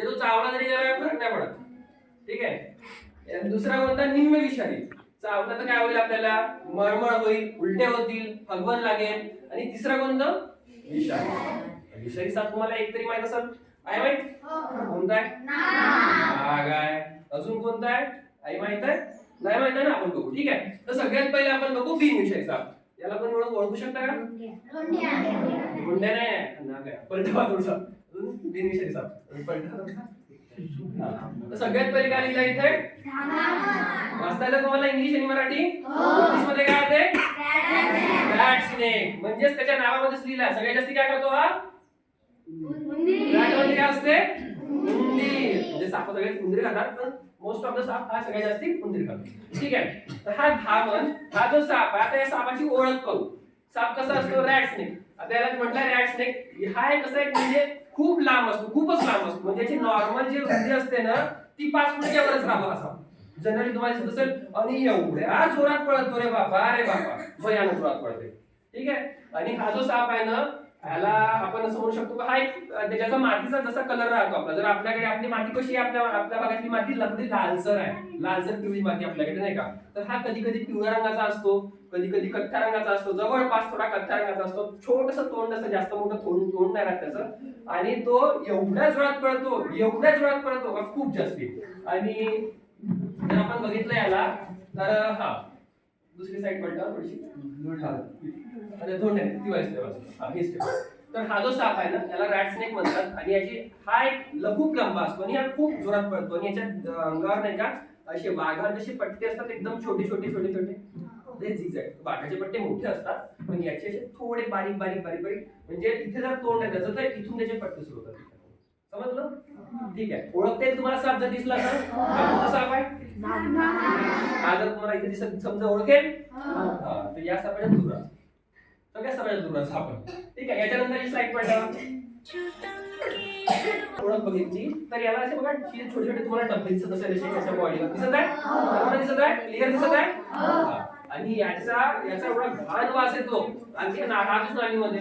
म्हणजे तो चावला तरी त्याला फरक नाही पडत. ठीक आहे? दुसरा कोणता? निम्न विषारी. चावला तर काय होईल आपल्याला? मळमळ होईल उलट्या होतील फगवण लागेल. आणि तिसरा कोणतं? विषारी. विषारी साप तुम्हाला एक तरी माहीत असेल? आहे माहीत? कोणता आहे? नाग आहे. अजून कोणता आहे? आई माहीत आहे? नाही माहीत आहे ना? आपण बघू. ठीक आहे? तर सगळ्यात पहिले आपण बघू बिनविषारी साप. याला पण ओळख ओळखू शकता का? गुंड्या नाही. पलटा साप पलटा हा. तर सगळ्यात पहिले काय लिहिलं इथे? वाचता येतं तुम्हाला इंग्लिश आणि मराठी? इंग्लिशमध्ये काय होते? रॅट स्नेक म्हणजेच त्याच्या नावामध्येच लिहिलं. सगळ्यात जास्ती काय करतो हा? रॅट काय असते? उंदीर. म्हणजे साप सगळे उंदीर खातात पण मोस्ट ऑफ द साप हा सगळ्यात जास्ती? उंदीर खातो. ठीक आहे? तर हा धामण हा जो साप आहे आता या सापाची ओळख करू साप कसा असतो? रॅट स्नेक आता याला म्हटलं रॅट स्नेक हा एक कसा एक म्हणजे खूप लांब असतो खूपच लांब असतो. म्हणजे याची नॉर्मल जी रुंदी असते ना ती पाच फुटाच्या वरच राहतो असा जनरली तुम्हाला दिसत असेल आणि एवढ्या जोरात पळतो रे बापा अरे बाबा भयानक जोरात पळते ठीक आहे? आणि हा जो साप आहे ना ह्याला आपण असं म्हणू शकतो हा एक म्हणजे त्याच्याचा मातीचा जसा कलर राहतो आपला जर आपल्याकडे आपली माती कशी आपल्या आपल्या भागातली माती लगदी लालसर आहे. लालसर पिवळी माती आपल्याकडे नाही का? तर हा कधी कधी पिवळ्या रंगाचा असतो कधी कधी कथ्या रंगाचा असतो जवळपास थोडा कथ्या रंगाचा असतो. छोटस तोंड असतं जास्त मोठं तोंड तोंड नाही राहत त्याचं. आणि तो एवढ्या जोरात पळतो एवढ्या जोरात पडतो का? खूप जास्ती. आणि जर आपण बघितलं याला तर हा. दुसरी साईड पलटा थोडीशी दोन आहे ती वाईस हा ही step. तर हा जो साप आहे ना त्याला रॅट स्नेक म्हणतात. आणि याची हा एक लघु लंबा असतो आणि हा खूप जोरात पडतो. आणि याच्या अंगावर नाही का असे वाघावर जसे पट्टे असतात एकदम छोटे छोटे छोटे छोटे. ते झिज आहे वाघाचे पट्टे मोठे असतात पण याचे असे थोडे बारीक बारीक बारीक बारीक. म्हणजे इथे जर तोंड आहे त्याचं तर इथून त्याचे पट्टे सुरू होतात. समजलं? ठीक आहे. ओळखते तुम्हाला? साप जर दिसला तर? हा. साप आहे? हा जर तुम्हाला इथे दिसत समजा ओळखेल? हा, तर या सापाच्या दूर. सगळ्या सापाच्या दूर आपण. ठीक आहे याच्यानंतर स्लाइड पडला ओळख बघितली. तर याला असे बघा छोटे छोटे तुम्हाला डब्बे दिसत असेल असे त्याच्या बॉडीवर दिसत आहे? तुम्हाला दिसत आहे? क्लिअर दिसत आहे? हा. आणि याचा याचा एवढा घाण वास येतो. आणखी नाकातच नालीमध्ये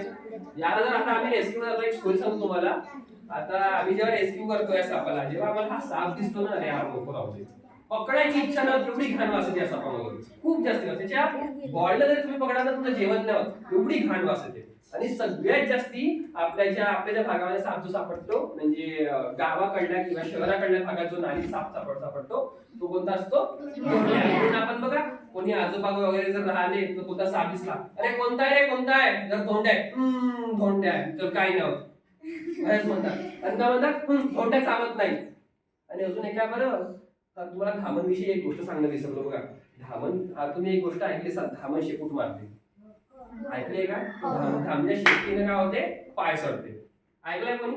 याला जर आता आम्ही रेस्क्यू एक स्टोरी सांगतो तुम्हाला. आता आम्ही जेव्हा रेस्क्यू करतो या सापाला जेव्हा आम्हाला हा साप दिसतो ना अरे हा नको राहू पकडायची इच्छा ना एवढी घाण वास येते सापामध्ये. खूप जास्त वास त्याच्या बॉडीला जर तुम्ही पकडा तर तुमचं जेवण नाही होत. एवढी घाण वास येते. आणि सगळ्यात जास्ती आपल्याच्या आपल्या ज्या भागामध्ये साप जो सापडतो म्हणजे गावाकडल्या किंवा शहराकडल्या भागात जो नाली साप सापड सापडतो तो कोणता असतो? आपण बघा कोणी आजोबा वगैरे जर राहिले तर कोणता साप दिसला? अरे कोणता आहे रे कोणता आहे? जर धोंड आहे "हम्म, आहे तर काही नाही होत. बरेच म्हणतात? आणि काय म्हणतात? "हम्म, धोंड्या चावत नाही. आणि अजून एक काय बरं हा, तुम्हाला धामण विषयी एक गोष्ट सांगणं विसरलो बघा. धामण हा तुम्ही एक गोष्ट ऐकली असाल धामण शेपूट मारते. ऐकले का? धाम- धामच्या शेपटीने काय होते? पाय सरते. ऐकलंय कोणी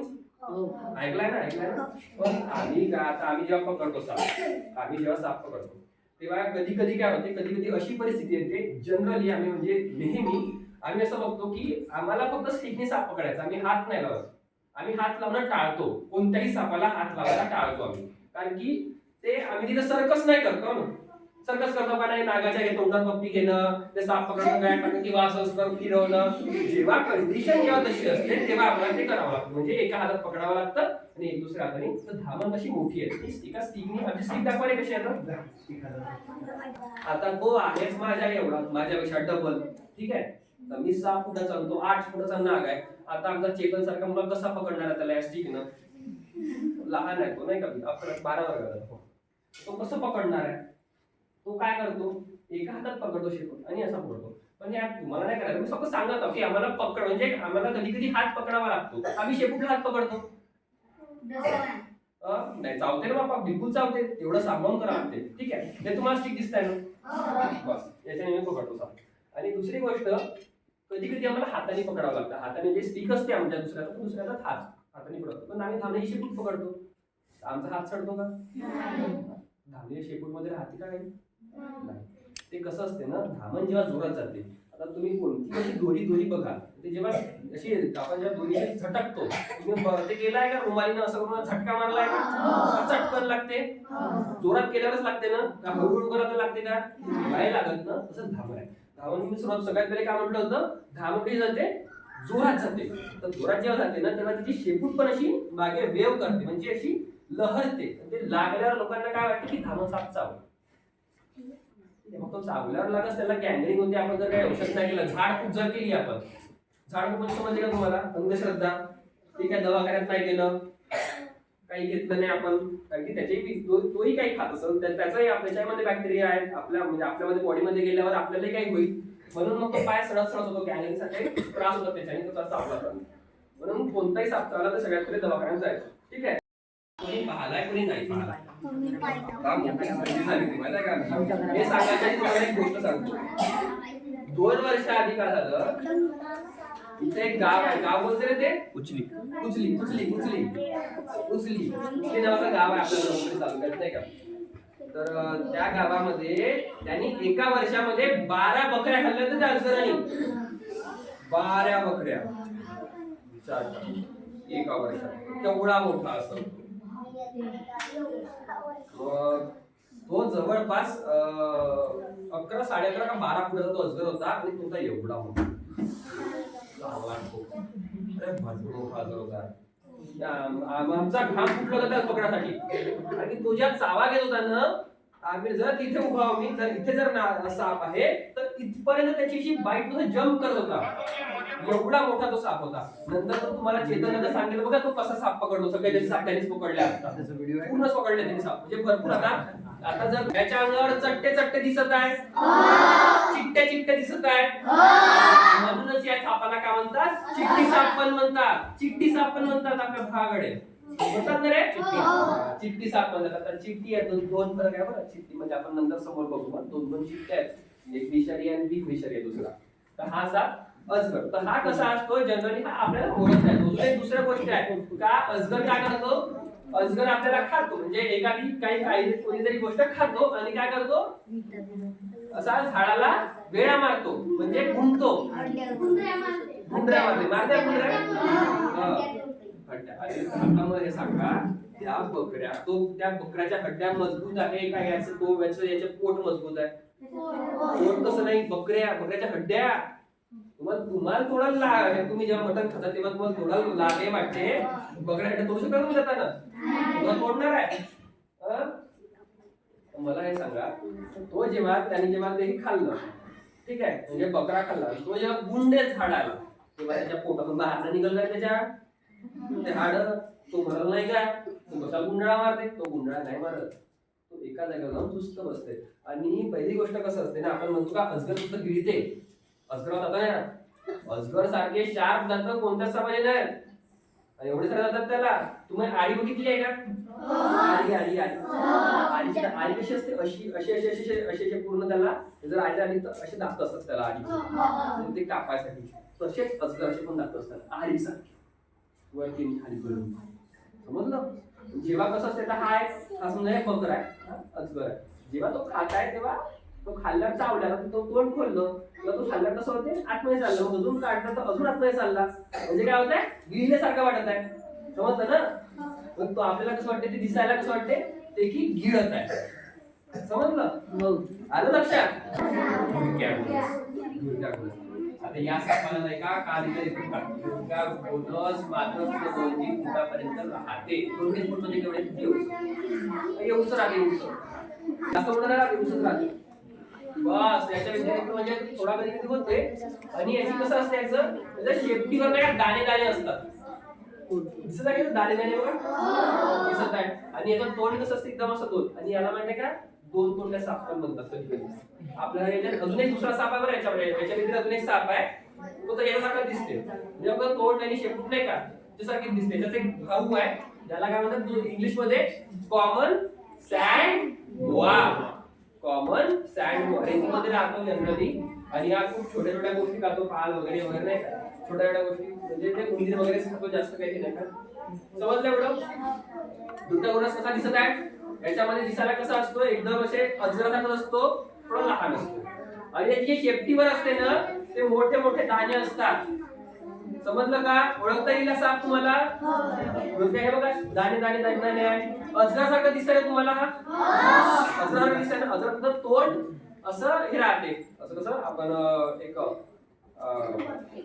ऐकलाय ना ऐकलाय ना? पण आम्ही का आता आम्ही जेव्हा पकडतो साप आम्ही जेव्हा साप पकडतो तेव्हा कधी कधी काय होते? कधी कधी अशी परिस्थिती येते जनरली आम्ही म्हणजे नेहमी आम्ही असं बघतो की आम्हाला फक्त स्टिकने साप पकडायचा आम्ही हात नाही लावत. आम्ही हात लावणं टाळतो. कोणत्याही सापाला हात लावायला टाळतो आम्ही. कारण की ते आम्ही तिथे सर्कस नाही करतो ना सर्कस करतो का नाही? नागाच्या घे तोंडात पप्पी घेणं ते साप पकडणं काय टाकणं किंवा असं असं फिरवणं. जेव्हा कंडिशन जेव्हा तशी असते तेव्हा आपल्याला ते करावं लागतं. म्हणजे एका हातात पकडावं लागतं आणि एक दुसऱ्या हाताने तर धामण कशी मोठी आहे. ती एका स्टिकनी आमची स्टिक दाखवायला कशी स्टिक आता? तो आहेच माझ्या एवढा माझ्यापेक्षा डबल ठीक आहे? तर मी सहा फुटाचा आणि तो आठ फुटाचा नाग आहे. आता आमचा चेतन सारखा मला कसा पकडणार आहे त्याला स्टिकनं लहान आहे तो नाही का? अकरा बारा वर्गाचा तो. तो कसं पकडणार आहे? तो काय करतो? एका हातात पकडतो शेपूट आणि असा पकडतो. पण या तुम्हाला नाही करायचं. मी फक्त सांगत आहो की आम्हाला पकड म्हणजे आम्हाला कधी कधी हात पकडावा लागतो. आम्ही शेपूटला हात पकडतो. नाही चावते ना बाबा बिलकुल चावते. तेवढं सांभाळून करा लागते ठीक आहे? हे तुम्हाला स्टिक दिसतंय ना? बस. याच्याने मी पकडतो आणि दुसरी गोष्ट कधी कधी आम्हाला हाताने पकडावं लागतं. हाताने जे स्टिक असते आमच्या दुसऱ्याचा तो दुसऱ्याचा हात हाताने पकडतो. पण आम्ही धावण्याची शेपूट पकडतो. आमचा हात चढतो का? धावणे शेपूटमध्ये राहते का काही नाही. ते कसं असते ना धामण जेव्हा जोरात जाते आता तुम्ही कोणती अशी दोरी दोरी बघा. ते जेव्हा अशी आपण जेव्हा दोरी झटकतो तुम्ही ते केलाय का रुमालीनं असं करून झटका मारलाय का? चटकन लागते. जोरात केल्यावरच लागते ना? का हळूहळू करायला लागते का? नाही. लागत ना? तसंच धामण आहे मी सुरुवात सगळ्यात पहिले काय म्हटलं होतं? धावण जाते जोरात जाते. तर जोरात जेव्हा जाते ना तेव्हा तिची शेपूट पण अशी मागे वेव करते म्हणजे अशी लहरते. ते लागल्यावर लोकांना काय वाटतं की धामण साप चावलं मग तो चावल्यावर लागत त्याला गँगरिंग होते आपण जर काही औषध नाही केलं. झाड खूप जर केली आपण. झाड खूप म्हणजे समजले का तुम्हाला? अंधश्रद्धा. ते काय दवाखान्यात नाही गेलं. काही घेतलं नाही आपण. कारण की त्याचे तोही काही खात असेल त्या- त्याचाही त्याच्यामध्ये बॅक्टेरिया आहेत. आपल्या म्हणजे आपल्यामध्ये बॉडीमध्ये गेल्यावर आपल्यालाही काही होईल. म्हणून मग तो पाय सडत सडत होतो. साठी त्रास होतो त्याच्याने. तो तसा आपला म्हणून कोणताही साप चावला तर सगळ्यात पहिले दवाखान्यात जायचं. ठीक आहे? कोणी पाहिलाय कोणी नाही पाहिला? मोठी सर्दी झाली? होती, माहिती आहे का? हे सांगायचं तुम्हाला एक गोष्ट सांगतो. दोन वर्ष आधी काय झालं? इथे एक गाव आहे. गाव कोणतं रे ते? उचली. उचली उचली उचली. उचली. उचली नावाचं गाव आहे आपल्या ब्रह्मपुरी तालुक्यात नाही का? तर त्या गावामध्ये त्यांनी एका वर्षामध्ये बारा बकऱ्या खाल्ल्या होत्या त्या अजगरांनी बारा बकऱ्या. विचार करा. एका वर्षात. केवढा मोठा असतो मग तो जवळपास अकरा साडे अकरा का बारा फुटाचा तो अजगर होता आणि तो होता एवढा खूप. अरे भरपूर मोठा होता आम- आम- आमचा घाम फुटला होता त्या पकडासाठी. आणि तो ज्या चावा घेत होता ना आम्ही जर तिथे उभा मी जर इथे जर साप आहे तर इथपर्यंत त्याची अशी बाईट जम्प करत होता. एवढा मोठा तो साप होता. नंतर तो तुम्हाला चेतन सांगितलं बघा तो कसा साप पकडलो सगळे त्याचे साप त्यांनीच पकडले असतात त्याचा व्हिडिओ आहे. पूर्ण पकडले त्यांनी साप. म्हणजे भरपूर आता आता जर त्याच्या अंगावर चट्टे चट्टे दिसत आहे चिट्टे चिट्टे दिसत आहे म्हणूनच या सापाला काय म्हणतात? चिट्टी साप पण म्हणतात. चिट्टी साप पण म्हणतात आपल्या भागाकडे. म्हणतात ना रे? चिट्टी. साप म्हणतात. आता चिट्टी आहे दोन दोन फरक आहे बरं. चिट्टी म्हणजे आपण नंतर समोर बघू दोन दोन चिट्ट्या आहेत. एक विषारी आणि बी विषारी आहे दुसरा. तर हा साप अजगर. तर हा कसा असतो? जनरली हा आपल्याला ओळख आहे अजून एक दुसऱ्या गोष्टी आहे. का अजगर काय करतो? अजगर आपल्याला खातो म्हणजे एखादी काही काही कोणीतरी गोष्ट खातो आणि काय करतो? असा झाडाला वेळा मारतो म्हणजे गुंतो गुंडऱ्या मारते. मारते. गुंडऱ्या. हड्ड्या. अरे आता मला हे सांगा त्या बकऱ्या तो त्या बकऱ्याच्या हड्ड्या मजबूत आहे काय याचं तो याचं याचं पोट मजबूत आहे? पोट कसं नाही बकऱ्या बकऱ्याच्या हड्ड्या तुम्हाला तुम्हाला थोडा ला तुम्ही जेव्हा मटण खाता तेव्हा तुम्हाला थोडा लागे वाटते. हड्ड्या तोडू शकता तुम्ही जाताना तुम्हाला तोडणार आहे? मला हे सांगा. तो जेव्हा त्याने जेव्हा ते खाल्लं ठीक आहे म्हणजे बकरा खाल्ला तो जेव्हा गुंडे झाड आला तेव्हा त्याच्या पोटातून बाहेर निघाल त्याच्या? ते हाड तो मरल नाही का? तो कसा गुंडळा मारते? तो गुंडळा नाही मारत. तो एका जागेवर जाऊन सुस्त बसते. आणि पहिली गोष्ट कसं असते ना आपण म्हणतो का अजगर फक्त गिळते. अजगर जाता ना? अजगर सारखे शार्प दात कोणत्याच नाही आणि एवढे सारे जातात त्याला. तुम्ही आळी बघितली आहे का? आळी आळी आळी आळीची आळी कशी असते? अशी अशी अशी अशी अशी अशी पूर्ण त्याला जर आळी आली तर असे दात असतात त्याला आळीचे ते कापायसाठी. तसेच अजगर असे पण दात असतात. आळीसारखे वरती आणि खाली करून. समजलं? जेव्हा कसं असते हा एक हा समजा एक बकर आहे. हा, अजगर आहे. जेव्हा तो खात आहे तेव्हा तो खाल्ल्यावर चावल्याला तो तोंड खोललं तेव्हा तो खाल्ल्यावर कसं होते? आतमध्ये चाललं मग अजून काढलं तर अजून आतमध्ये चालला. म्हणजे काय होत आहे गिळल्यासारखं वाटत आहे. समजलं ना? मग तो आपल्याला कसं वाटते ते दिसायला कसं वाटते ते की गिळत आहे. समजलं? आलं लक्षात? आता या सापाला नाही का? काल इथे का बोनस मात्र फुटापर्यंत राहते. दोन तीन फूट म्हणजे केवढे एवढंच राहते मोठं नाही राहते उंचच राहते बस याच्या व्यतिरिक्त म्हणजे थोडा कधी होते. आणि याची कसं असतं याचं? त्याच्या शेपटीवर काय दाणे दाणे असतात. दिसत आहे दाणे दाणे बघा? दिसत आहे. आणि याचं तोंड कसं असतं? एकदम असं तोंड आणि याला माहिती का? दोन तोंडल्या साप पण म्हणतात कधी कधी आपल्याला याच्यात अजून एक दुसरा साप आहे बरं याच्यावर याच्या व्यतिरिक्त अजून एक साप आहे. तो तर याच्यासारखा दिसते म्हणजे आपलं तोंड आणि शेपूट नाही का? त्यासारखी दिसते त्याचा एक भाऊ आहे. ज्याला काय म्हणतात? इंग्लिशमध्ये common sand worm common sand रेती मध्ये राहतो जनरली आणि या खूप छोट्या छोट्या गोष्टी खातो पाल वगैरे वगैरे नाही का छोट्या छोट्या गोष्टी म्हणजे ते उंदीर वगैरे खातो जास्त काही नाही का समजलं एवढं? दुधागुणस कसा दिसत आहे? याच्यामध्ये दिसायला कसा असतो? एकदम असे अजरासारखा असतो थोडा लहान असतो. आणि याची जी शेपटीवर असते ना ते मोठे मोठे दाणे असतात. समजलं का? ओळखता येईल असं तुम्हाला? हे बघा. दाणे दाणे दाणे दाणे. आहे अजरासारखं दिसतंय का तुम्हाला? अजरासारखं दिसतंय. ना अजराचं तोंड असं हे राहते. असं कसं? आपण एक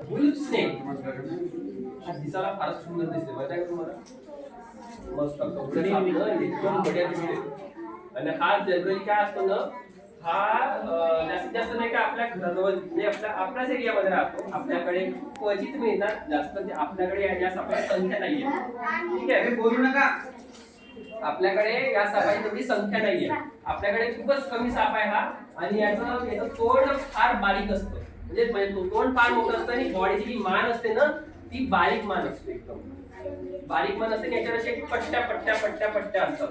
वुल्फ स्नेक. दिसायला फारच सुंदर दिसते माहिती आहे तुम्हाला? मस्त. कपडे एकदम बढिया दिसते आणि हा जनरली काय असतो ना? हा जास्तीत जास्त नाही का आपल्या घराजवळ म्हणजे आपल्या आपल्याच एरियामध्ये राहतो. आपल्याकडे क्वचित मिळतात जास्त ते आपल्याकडे या- सापाची संख्या नाहीये. ठीक आहे? बोलू नका. आपल्याकडे या सापाची तेवढी संख्या नाहीये. आपल्याकडे खूपच कमी साप आहे हा. आणि याचं याचं तोंड फार बारीक असतं. म्हणजे म्हणजे तो- तोंड फार मोठं असतं आणि बॉडीची जी मान असते ना ती बारीक मान असते एकदम. बारीक मान असते याच्यावर असे पट्ट्या पट्ट्या पट्ट्या पट्ट्या असतात.